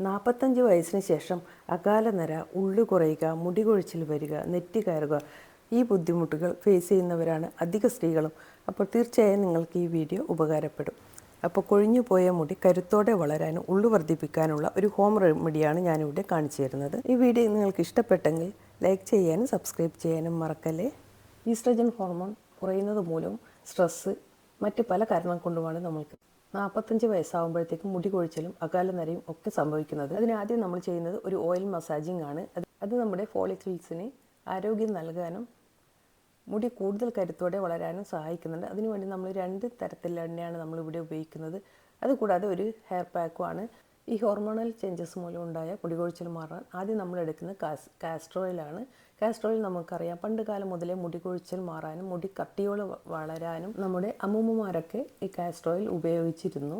നാൽപ്പത്തഞ്ച് വയസ്സിന് ശേഷം അകാല നര ഉള്ളു കുറയുക മുടി കൊഴിച്ചിൽ വരിക നെറ്റി കയറുക ഈ ബുദ്ധിമുട്ടുകൾ ഫേസ് ചെയ്യുന്നവരാണ് അധിക സ്ത്രീകളും. അപ്പോൾ തീർച്ചയായും നിങ്ങൾക്ക് ഈ വീഡിയോ ഉപകാരപ്പെടും. അപ്പോൾ കൊഴിഞ്ഞു പോയ മുടി കരുത്തോടെ വളരാനും ഉള്ളു വർദ്ധിപ്പിക്കാനുള്ള ഒരു ഹോം റെമഡിയാണ് ഞാനിവിടെ കാണിച്ചു തരുന്നത്. ഈ വീഡിയോ നിങ്ങൾക്ക് ഇഷ്ടപ്പെട്ടെങ്കിൽ ലൈക്ക് ചെയ്യാനും സബ്സ്ക്രൈബ് ചെയ്യാനും മറക്കല്ലേ? ഈസ്ട്രജൻ ഹോർമോൺ കുറയുന്നത് മൂലം സ്ട്രെസ്സ് മറ്റ് പല കാരണം കൊണ്ടുമാണ് നമ്മൾക്ക് നാൽപ്പത്തഞ്ച് വയസ്സാകുമ്പോഴത്തേക്കും മുടി കൊഴിച്ചിലും അകാല നരയും ഒക്കെ സംഭവിക്കുന്നത്. അതിനാദ്യം നമ്മൾ ചെയ്യുന്നത് ഒരു ഓയിൽ മസാജിങ് ആണ്. അത് നമ്മുടെ ഫോളിക്കിൾസിന് ആരോഗ്യം നൽകാനും മുടി കൂടുതൽ കരുത്തോടെ വളരാനും സഹായിക്കുന്നുണ്ട്. അതിനുവേണ്ടി നമ്മൾ രണ്ട് തരത്തിലുള്ള എണ്ണയാണ് നമ്മളിവിടെ ഉപയോഗിക്കുന്നത്. അതുകൂടാതെ ഒരു ഹെയർ പാക്കുമാണ് ഈ ഹോർമോണൽ ചേഞ്ചസ് മൂലം ഉണ്ടായ മുടി കൊഴിച്ചിൽ മാറാൻ ആദ്യം നമ്മൾ എടുക്കുന്നത് കാസ് കാസ്റ്റർ കാസ്റ്റർ നമുക്കറിയാം. പണ്ട് കാലം മുതലേ മുടി കൊഴിച്ചിൽ മാറാനും മുടി കട്ടിയോടെ വളരാനും നമ്മുടെ അമ്മൂമ്മമാരൊക്കെ ഈ കാസ്റ്റർ ഓയിൽ ഉപയോഗിച്ചിരുന്നു.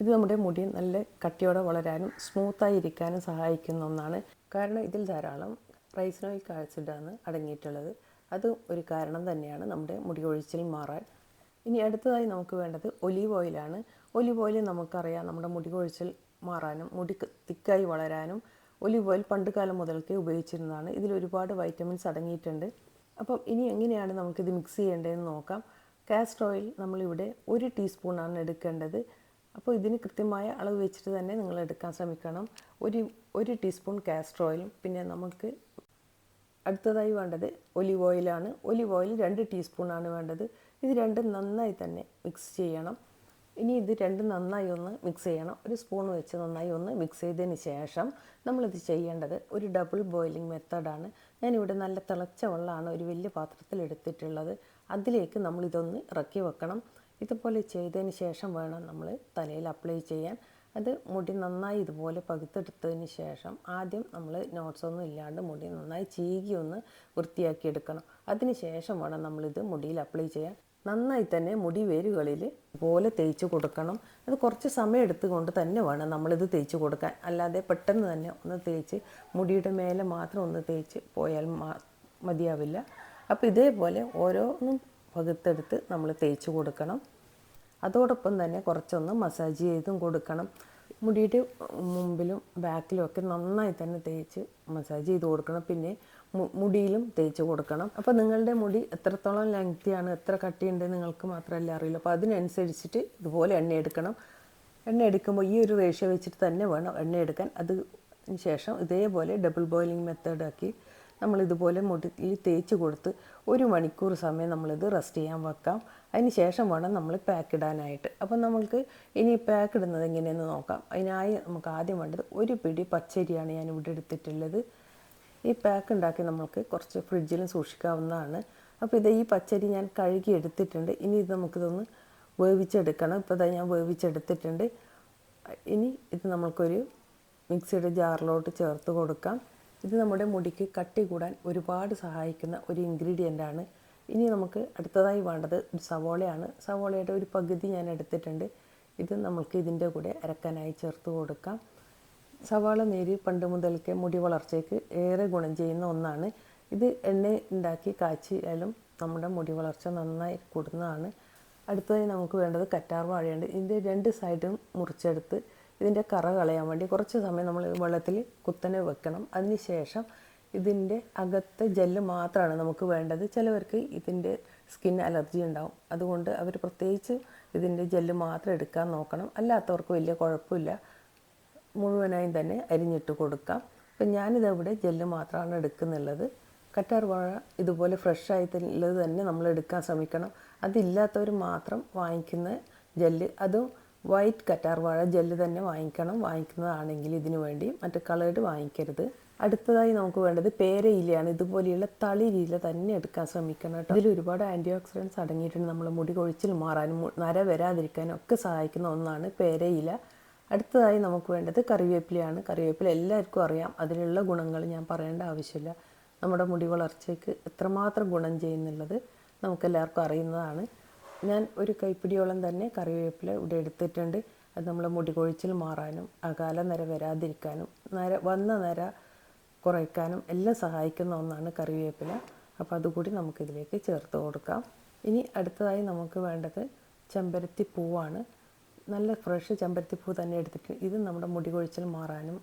ഇത് നമ്മുടെ മുടി നല്ല കട്ടിയോടെ വളരാനും സ്മൂത്തായി ഇരിക്കാനും സഹായിക്കുന്ന ഒന്നാണ്. കാരണം ഇതിൽ ധാരാളം റൈസിനോയിക് ആസിഡാണ് അടങ്ങിയിട്ടുള്ളത്. അത് ഒരു കാരണം തന്നെയാണ് നമ്മുടെ മുടി കൊഴിച്ചിൽ മാറാൻ. ഇനി അടുത്തതായി നമുക്ക് വേണ്ടത് ഒലീവ് ഓയിലാണ്. ഒലീവ് ഓയിൽ നമുക്കറിയാം നമ്മുടെ മുടി കൊഴിച്ചിൽ മാറാനും മുടി തിക്കായി വളരാനും ഒലീവ് ഓയിൽ പണ്ട് കാലം മുതൽക്കേ ഉപയോഗിച്ചിരുന്നതാണ്. ഇതിൽ ഒരുപാട് വൈറ്റമിൻസ് അടങ്ങിയിട്ടുണ്ട്. അപ്പം ഇനി എങ്ങനെയാണ് നമുക്കിത് മിക്സ് ചെയ്യേണ്ടതെന്ന് നോക്കാം. കാസ്റ്റർ ഓയിൽ നമ്മളിവിടെ ഒരു ടീസ്പൂണാണ് എടുക്കേണ്ടത്. അപ്പോൾ ഇതിന് കൃത്യമായ അളവ് വെച്ചിട്ട് തന്നെ നിങ്ങൾ എടുക്കാൻ ശ്രമിക്കണം. ഒരു ഒരു ടീസ്പൂൺ കാസ്റ്റർ ഓയിലും. പിന്നെ നമുക്ക് അടുത്തതായി വേണ്ടത് ഒലിവ് ഓയിലാണ്. ഒലിവ് ഓയിൽ രണ്ട് ടീസ്പൂണാണ് വേണ്ടത്. ഇത് രണ്ടും നന്നായി തന്നെ മിക്സ് ചെയ്യണം. ഇനി ഇത് രണ്ടും നന്നായി ഒന്ന് മിക്സ് ചെയ്യണം. ഒരു സ്പൂൺ വെച്ച് നന്നായി ഒന്ന് മിക്സ് ചെയ്തതിന് ശേഷം നമ്മളിത് ചെയ്യേണ്ടത് ഒരു ഡബിൾ ബോയിലിംഗ് മെത്തേഡാണ് ഞാനിവിടെ നല്ല തിളച്ച വെള്ളമാണ് ഒരു വലിയ പാത്രത്തിൽ എടുത്തിട്ടുള്ളത്. അതിലേക്ക് നമ്മളിതൊന്ന് ഇറക്കി വെക്കണം. ഇതുപോലെ ചെയ്തതിന് ശേഷം വേണം നമ്മൾ തലയിൽ അപ്ലൈ ചെയ്യാൻ. അത് മുടി നന്നായി ഇതുപോലെ പകുത്തെടുത്തതിന് ശേഷം ആദ്യം നമ്മൾ നോട്ട്സ് ഒന്നും ഇല്ലാണ്ട് മുടി നന്നായി ചീകി ഒന്ന് വൃത്തിയാക്കി എടുക്കണം. അതിന് ശേഷം വേണം നമ്മളിത് മുടിയിൽ അപ്ലൈ ചെയ്യാൻ. നന്നായി തന്നെ മുടി വേരുകളിൽ പോലെ തേച്ച് കൊടുക്കണം. അത് കുറച്ച് സമയം എടുത്തുകൊണ്ട് തന്നെ വേണം നമ്മളിത് തേച്ച് കൊടുക്കാൻ. അല്ലാതെ പെട്ടെന്ന് തന്നെ ഒന്ന് തേച്ച് മുടിയുടെ മേലെ മാത്രം ഒന്ന് തേച്ച് പോയാൽ മതിയാവില്ല. അപ്പോൾ ഇതേപോലെ ഓരോന്നും പകുത്തെടുത്ത് നമ്മൾ തേച്ച് കൊടുക്കണം. അതോടൊപ്പം തന്നെ കുറച്ചൊന്ന് മസാജ് ചെയ്തും കൊടുക്കണം. മുടിയുടെ മുമ്പിലും ബാക്കിലും ഒക്കെ നന്നായി തന്നെ തേച്ച് മസാജ് ചെയ്ത് കൊടുക്കണം. പിന്നെ മുടിയിലും തേച്ച് കൊടുക്കണം. അപ്പോൾ നിങ്ങളുടെ മുടി എത്രത്തോളം ലെങ്തിയാണ് എത്ര കട്ടിയുണ്ട് നിങ്ങൾക്ക് മാത്രമല്ല അറിയില്ല. അപ്പോൾ അതിനനുസരിച്ചിട്ട് ഇതുപോലെ എണ്ണ എടുക്കണം. എണ്ണ എടുക്കുമ്പോൾ ഈ ഒരു റേഷ്യോ വെച്ചിട്ട് തന്നെ വേണം എണ്ണ എടുക്കാൻ. അത് ശേഷം ഇതേപോലെ ഡബിൾ ബോയിലിംഗ് മെത്തേഡാക്കി നമ്മൾ ഇതുപോലെ മുടിയിൽ തേച്ച് കൊടുത്ത് ഒരു മണിക്കൂർ സമയം നമ്മളിത് റെസ്റ്റ് ചെയ്യാൻ വെക്കാം. അതിന് ശേഷം വേണം നമ്മൾ പാക്ക് ഇടാനായിട്ട്. അപ്പം നമ്മൾക്ക് ഇനി പാക്ക് ഇടുന്നത് എങ്ങനെയെന്ന് നോക്കാം. അതിനായി നമുക്ക് ആദ്യം വേണ്ടത് ഒരു പിടി പച്ചരിയാണ് ഞാൻ ഇവിടെ എടുത്തിട്ടുള്ളത്. ഈ പാക്ക് ഉണ്ടാക്കി നമുക്ക് കുറച്ച് ഫ്രിഡ്ജിലും സൂക്ഷിക്കാവുന്നതാണ്. അപ്പോൾ ഇത് ഈ പച്ചരി ഞാൻ കഴുകി എടുത്തിട്ടുണ്ട്. ഇനി ഇത് നമുക്കിതൊന്ന് വേവിച്ചെടുക്കണം. ഇപ്പോൾ ഇതാ ഞാൻ വേവിച്ചെടുത്തിട്ടുണ്ട്. ഇനി ഇത് നമുക്കൊരു മിക്സിയുടെ ജാറിലോട്ട് ചേർത്ത് കൊടുക്കാം. ഇത് നമ്മുടെ മുടിക്ക് കട്ടി കൂടാൻ ഒരുപാട് സഹായിക്കുന്ന ഒരു ഇൻഗ്രീഡിയന്റ് ആണ് ഇനി നമുക്ക് അടുത്തതായി വേണ്ടത് ഒരു സവോളയാണ്. സവോളയുടെ ഒരു പകുതി ഞാൻ എടുത്തിട്ടുണ്ട്. ഇത് നമുക്ക് ഇതിന്റെ കൂടെ അരക്കാനായി ചേർത്ത് കൊടുക്കാം. സവാള നീര് പണ്ട് മുതൽക്കേ മുടി വളർച്ചയ്ക്ക് ഏറെ ഗുണം ചെയ്യുന്ന ഒന്നാണ്. ഇത് എണ്ണ ഉണ്ടാക്കി കാച്ചിയാലും നമ്മുടെ മുടി വളർച്ച നന്നായി കൂടുന്നതാണ്. അടുത്തതായി നമുക്ക് വേണ്ടത് കറ്റാർ വാഴയുണ്ട്. ഇതിന്റെ രണ്ട് സൈഡും മുറിച്ചെടുത്ത് ഇതിന്റെ കറ കളയാൻ വേണ്ടി കുറച്ച് സമയം നമ്മൾ വെള്ളത്തിൽ കുത്തനെ വെക്കണം. അതിന് ശേഷം ഇതിന്റെ അകത്തെ ജെല്ല് മാത്രമാണ് നമുക്ക് വേണ്ടത്. ചിലവർക്ക് ഇതിന്റെ സ്കിൻ അലർജി ഉണ്ടാവും. അതുകൊണ്ട് അവർ പ്രത്യേകിച്ച് ഇതിന്റെ ജെല്ല് മാത്രം എടുക്കാൻ നോക്കണം. അല്ലാത്തവർക്ക് വലിയ കുഴപ്പമില്ല. മുഴുവനായും തന്നെ അരിഞ്ഞിട്ട് കൊടുക്കാം. അപ്പം ഞാനിതവിടെ ജെല്ല് മാത്രമാണ് എടുക്കുന്നുള്ളത്. കറ്റാർ വാഴ ഇതുപോലെ ഫ്രഷ് ആയിട്ടുള്ളത് തന്നെ നമ്മൾ എടുക്കാൻ ശ്രമിക്കണം. അതില്ലാത്തവർ മാത്രം വാങ്ങിക്കുന്ന ജെല്ല് അതും വൈറ്റ് കറ്റാർ വാഴ ജെല്ല് തന്നെ വാങ്ങിക്കണം. വാങ്ങിക്കുന്നതാണെങ്കിൽ ഇതിനു വേണ്ടി മറ്റു കളേർഡ് വാങ്ങിക്കരുത്. അടുത്തതായി നമുക്ക് വേണ്ടത് പേരയിലയാണ്. ഇതുപോലെയുള്ള തളിരില തന്നെ എടുക്കാൻ ശ്രമിക്കണം കേട്ടോ. ഇതിൽ ഒരുപാട് ആന്റി ഓക്സിഡൻസ് അടങ്ങിയിട്ടുണ്ട്. നമ്മൾ മുടി കൊഴിച്ചിൽ മാറാനും നര വരാതിരിക്കാനും ഒക്കെ സഹായിക്കുന്ന ഒന്നാണ് പേരയില. അടുത്തതായി നമുക്ക് വേണ്ടത് കറിവേപ്പിലയാണ്. കറിവേപ്പില എല്ലാവർക്കും അറിയാം. അതിലുള്ള ഗുണങ്ങൾ ഞാൻ പറയേണ്ട ആവശ്യമില്ല. നമ്മുടെ മുടി വളർച്ചയ്ക്ക് എത്രമാത്രം ഗുണം ചെയ്യുന്നുള്ളത് നമുക്കെല്ലാവർക്കും അറിയുന്നതാണ്. ഞാൻ ഒരു കൈപ്പിടിയോളം തന്നെ കറിവേപ്പില ഇവിടെ എടുത്തിട്ടുണ്ട്. അത് നമ്മളെ മുടി കൊഴിച്ചിൽ മാറാനും അകാല നര വരാതിരിക്കാനും നര വന്ന നര കുറയ്ക്കാനും എല്ലാം സഹായിക്കുന്ന ഒന്നാണ് കറിവേപ്പില. അപ്പോൾ അതുകൂടി നമുക്കിതിലേക്ക് ചേർത്ത് കൊടുക്കാം. ഇനി അടുത്തതായി നമുക്ക് വേണ്ടത് ചെമ്പരത്തി പൂവാണ്. നല്ല ഫ്രഷ് ചെമ്പരത്തി പൂ തന്നെ എടുത്തിട്ട് ഇത് നമ്മുടെ മുടി കൊഴിച്ചിൽ മാറാനും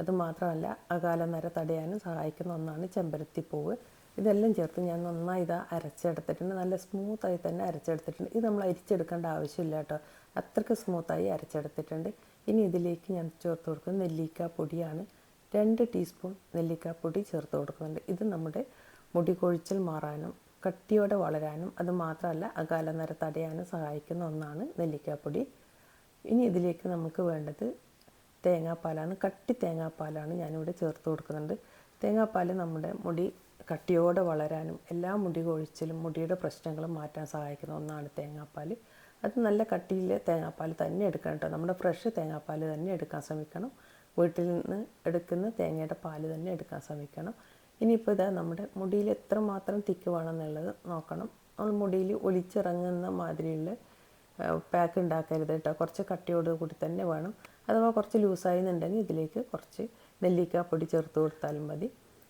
അത് മാത്രമല്ല അകാല നര തടയാനും സഹായിക്കുന്ന ഒന്നാണ് ചെമ്പരത്തി പൂവ്. ഇതെല്ലാം ചേർത്ത് ഞാൻ നന്നായി ഇതാ അരച്ചെടുത്തിട്ടുണ്ട്. നല്ല സ്മൂത്തായി തന്നെ അരച്ചെടുത്തിട്ടുണ്ട്. ഇത് നമ്മൾ അരിച്ചെടുക്കേണ്ട ആവശ്യമില്ല കേട്ടോ. അത്രയ്ക്ക് സ്മൂത്തായി അരച്ചെടുത്തിട്ടുണ്ട്. ഇനി ഇതിലേക്ക് ഞാൻ ചേർത്ത് കൊടുക്കുന്നത് നെല്ലിക്ക പൊടിയാണ്. രണ്ട് ടീസ്പൂൺ നെല്ലിക്കാപ്പൊടി ചേർത്ത് കൊടുക്കുന്നുണ്ട്. ഇത് നമ്മുടെ മുടി കൊഴിച്ചിൽ മാറാനും കട്ടിയോടെ വളരാനും അത് മാത്രമല്ല അകാല നര തടയാനും സഹായിക്കുന്ന ഒന്നാണ് നെല്ലിക്കാപ്പൊടി. ഇനി ഇതിലേക്ക് നമുക്ക് വേണ്ടത് തേങ്ങാപ്പാലാണ്. കട്ടി തേങ്ങാപ്പാലാണ് ഞാനിവിടെ ചേർത്ത് കൊടുക്കുന്നുണ്ട്. തേങ്ങാപ്പാൽ നമ്മുടെ മുടി കട്ടിയോടെ വളരാനും എല്ലാ മുടി കൊഴിച്ചിലും മുടിയുടെ പ്രശ്നങ്ങളും മാറ്റാൻ സഹായിക്കുന്ന ഒന്നാണ് തേങ്ങാപ്പാൽ അത് നല്ല കട്ടിയിലെ തേങ്ങാപ്പാൽ തന്നെ എടുക്കണം കേട്ടോ. നമ്മുടെ ഫ്രഷ് തേങ്ങാപ്പാൽ തന്നെ എടുക്കാൻ ശ്രമിക്കണം. വീട്ടിൽ നിന്ന് എടുക്കുന്ന തേങ്ങയുടെ പാൽ തന്നെ എടുക്കാൻ ശ്രമിക്കണം. ഇനിയിപ്പോൾ ഇതാ നമ്മുടെ മുടിയിൽ എത്രമാത്രം തിക്ക് വേണമെന്നുള്ളത് നോക്കണം. നമ്മൾ മുടിയിൽ ഒലിച്ചിറങ്ങുന്ന മാതിരിയുള്ള പാക്ക് ഉണ്ടാക്കരുത് കേട്ടോ. കുറച്ച് കട്ടിയോട് കൂടി തന്നെ വേണം. അഥവാ കുറച്ച് ലൂസായി എന്നുണ്ടെങ്കിൽ ഇതിലേക്ക് കുറച്ച് നെല്ലിക്കാപ്പൊടി ചേർത്ത് കൊടുത്താലും മതി.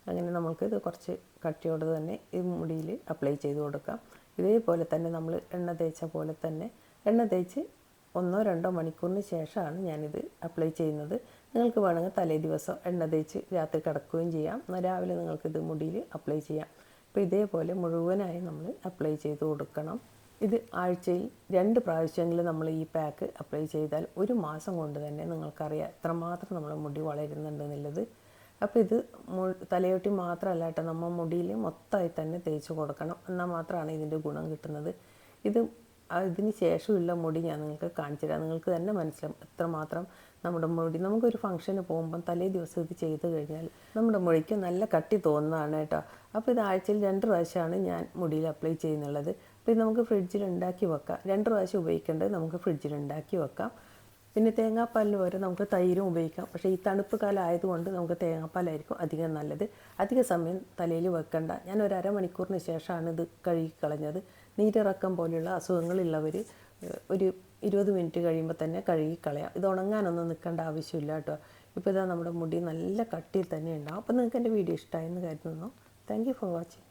അങ്ങനെ നമുക്ക് ഇത് കുറച്ച് കട്ടിയോട് തന്നെ ഈ മുടിയിൽ അപ്ലൈ ചെയ്ത് കൊടുക്കാം. ഇതേപോലെ തന്നെ നമ്മൾ എണ്ണ തേച്ച പോലെ തന്നെ എണ്ണ തേച്ച് ഒന്നോ രണ്ടോ മണിക്കൂറിന് ശേഷമാണ് ഞാനിത് അപ്ലൈ ചെയ്യുന്നത്. നിങ്ങൾക്ക് വേണമെങ്കിൽ തലേ ദിവസം എണ്ണ തേച്ച് രാത്രി കിടക്കുകയും ചെയ്യാം. രാവിലെ നിങ്ങൾക്കിത് മുടിയിൽ അപ്ലൈ ചെയ്യാം. അപ്പോൾ ഇതേപോലെ മുഴുവനായി നമ്മൾ അപ്ലൈ ചെയ്ത് കൊടുക്കണം. ഇത് ആഴ്ചയിൽ രണ്ട് പ്രാവശ്യമെങ്കിലും നമ്മൾ ഈ പാക്ക് അപ്ലൈ ചെയ്താൽ ഒരു മാസം കൊണ്ട് തന്നെ നിങ്ങൾക്കറിയാം എത്രമാത്രം നമ്മുടെ മുടി വളരുന്നുണ്ടെന്നുള്ളത് അപ്പോൾ ഇത് തലയൊട്ടി മാത്രമല്ല കേട്ടോ നമ്മൾ മുടിയിൽ മൊത്തമായി തന്നെ തേച്ച് കൊടുക്കണം. എന്നാൽ മാത്രമാണ് ഇതിന്റെ ഗുണം കിട്ടുന്നത്. ഇത് ഇതിന് ശേഷമുള്ള മുടി ഞാൻ നിങ്ങൾക്ക് കാണിച്ചു തരാം. നിങ്ങൾക്ക് തന്നെ മനസ്സിലാവും എത്രമാത്രം നമ്മുടെ മുടി നമുക്കൊരു ഫംഗ്ഷന് പോകുമ്പം തലേ ദിവസം ഇത് ചെയ്ത് കഴിഞ്ഞാൽ നമ്മുടെ മുടിക്ക് നല്ല കട്ടി തോന്നുന്നതാണ് കേട്ടോ. അപ്പോൾ ഇത് ആഴ്ചയിൽ രണ്ട് പ്രാവശ്യമാണ് ഞാൻ മുടിയിൽ അപ്ലൈ ചെയ്യുന്നുള്ളത്. അപ്പോൾ ഇത് നമുക്ക് ഫ്രിഡ്ജിൽ ഉണ്ടാക്കി വെക്കാം. രണ്ട് പ്രാവശ്യം ഉപയോഗിക്കേണ്ടത് നമുക്ക് ഫ്രിഡ്ജിൽ ഉണ്ടാക്കി വെക്കാം. പിന്നെ തേങ്ങാപ്പാലിന് പകരം നമുക്ക് തൈരും ഉപയോഗിക്കാം. പക്ഷേ ഈ തണുപ്പ് കാലം ആയതുകൊണ്ട് നമുക്ക് തേങ്ങാപ്പാലായിരിക്കും അധികം നല്ലത്. അധിക സമയം തലയിൽ വെക്കണ്ട. ഞാൻ ഒരു അരമണിക്കൂറിന് ശേഷമാണ് ഇത് കഴുകി കളഞ്ഞത്. നീരിറക്കം പോലെയുള്ള അസുഖങ്ങളുള്ളവർ ഒരു ഇരുപത് മിനിറ്റ് കഴിയുമ്പോൾ തന്നെ കഴുകി കളയാം. ഇത് ഉണങ്ങാനൊന്നും നിൽക്കേണ്ട ആവശ്യമില്ല കേട്ടോ. ഇപ്പോൾ ഇതാ നമ്മുടെ മുടി നല്ല കട്ടിയിൽ തന്നെ ഉണ്ടാവും. അപ്പോൾ നിങ്ങൾക്ക് എന്റെ വീഡിയോ ഇഷ്ടമായെന്ന് കരുതുന്നു. Thank you for watching